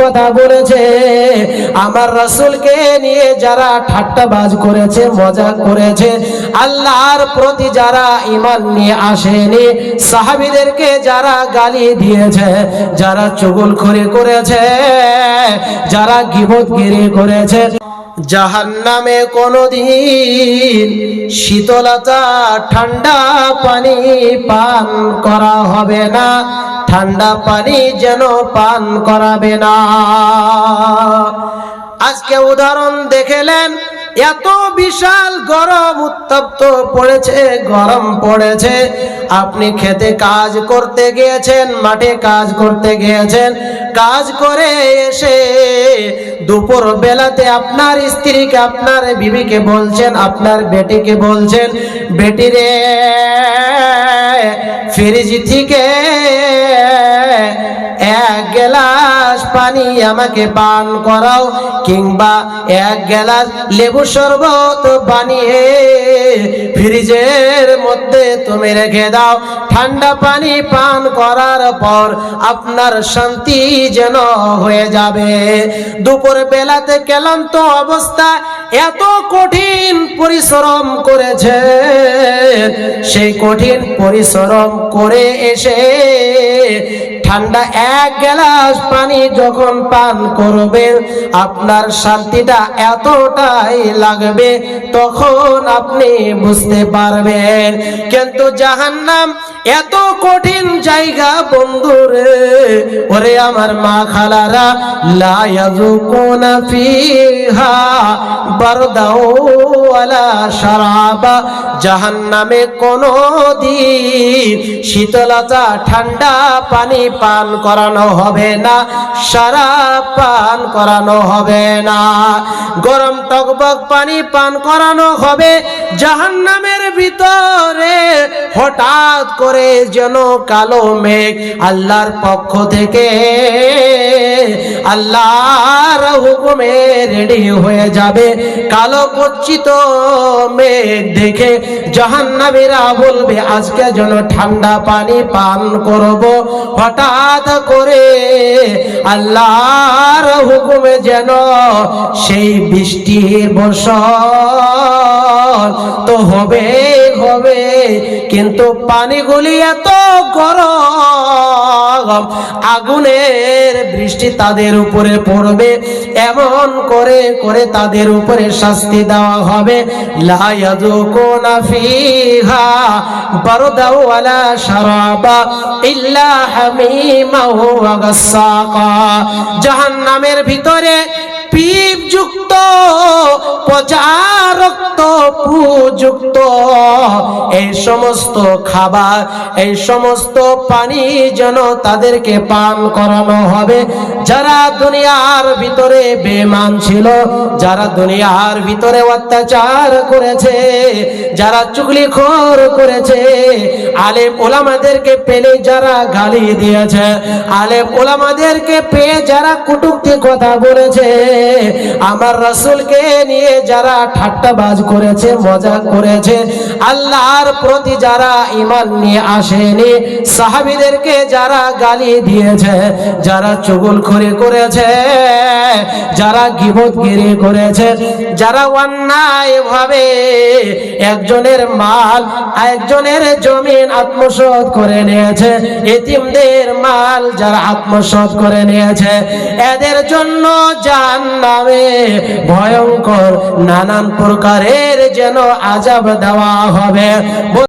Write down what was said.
কথা বলেছে, আমার রসুলকে নিয়ে যারা ঠাট্টাবাজ করেছে মজা করেছে, আল্লাহর প্রতি যারা ইমান নিয়ে আসেনি, সাহাবিদেরকে যারা গালি দিয়েছে, যারা চুগলখড়ি করেছে, যারা গিবতগিরি করেছে জাহান নামে কোনদিন শীতলতা, ঠান্ডা পানি পান করা হবে না। ঠান্ডা পানি যেন পান করাবে না। আজকে উদাহরণ দেখেলেন, এত বিশাল গরম উত্তপ্ত পড়েছে, গরম পড়েছে। আপনি খেতে কাজ করতে গিয়েছেন, মাঠে কাজ করতে গিয়েছেন, কাজ করে এসে দুপুর বেলাতে আপনার স্ত্রীকে, আপনার বিবিকে বলছেন, আপনার বেটিকে বলছেন, বেটি রে, ফ্রিজ থেকে পানি আমাকে পান করাও, কিংবা এক গ্লাস লেবু শরবত বানিয়ে ফ্রিজের মধ্যে তুমি রেখে দাও। ঠান্ডা পানি পান করার পর আপনার শান্তি যেন হয়ে যাবে। দুপুর বেলাতে ক্লান্ত অবস্থা এত কঠিন পরিশ্রম করেছে। সেই কঠিন পরিশ্রম করে এসে ঠান্ডা এক গ্লাস পানি যখন পান করবেন আপনার শান্তিটা এতটাই লাগবে, তখন আপনি বুঝতে পারবেন। কিন্তু জাহান্নাম এত কঠিন জায়গা বন্ধুরে ওরে আমার মা খালারা, লা ইয়াযুকুনা ফিহা বারদাও ওয়ালা শারাবা। জাহান্নামে কোনো দিন শীতলতা ঠান্ডা পানি পান করানো হবে না সারাপ পান করানো হবে না। গরম টকবক পানি পান করানো হবে জাহান নামের ভিতরে হঠাৎ করে যেন কালো মেঘ আল্লাহর পক্ষ থেকে আল্লাহর হুকুমে রেডি হয়ে যাবে। কালো কচ্ছিত মেঘ দেখে জাহান্নামীরা বলবে, আজকে যেন ঠান্ডা পানি পান করব। হঠাৎ করে আল্লাহর হুকুমে যেন সেই বৃষ্টির বর্ষণ তো হবে হবে কিন্তু পানিগুলি এত গরম আগুনের বৃষ্টি তাদের উপরে পড়বে, এমন করে করে তাদের উপরে শাস্তি দেওয়া হবে। জাহান নামের ভিতরে পিপ যুক্ত পচা রক্ত যুক্ত এই সমস্ত খাবার, এই সমস্ত পানি যেন তাদেরকে পান করানো হবে। যারা দুনিয়ার ভিতরে বেমান ছিল, যারা দুনিয়ার ভিতরে অত্যাচার করেছে, যারা চুগলি খোর করেছে, আলেম ওলামাদেরকে পেলে যারা গালি দিয়েছে, আলেম ওলামাদেরকে পেয়ে যারা কুটুক্তি কথা বলেছে আমার রসুলকে নিয়ে যারা ঠাট্টাবাজ করেছে মজা করেছে, আল্লাহর প্রতি যারা ইমান নিয়ে আসেনি, সাহাবিদেরকে যারা গালি দিয়েছে, যারা চুগলখড়ি করেছে, যারা গিবতগিরি করেছে, যারা অন্যায় ভাবে একজনের মাল, একজনের জমিন আত্মসাৎ করে নিয়েছে, এতিমদের মাল যারা আত্মসাৎ করে নিয়েছে, এদের জন্য জান নামে ভয়ঙ্কর নানান প্রকারের যেন আজাব দেওয়া হবে।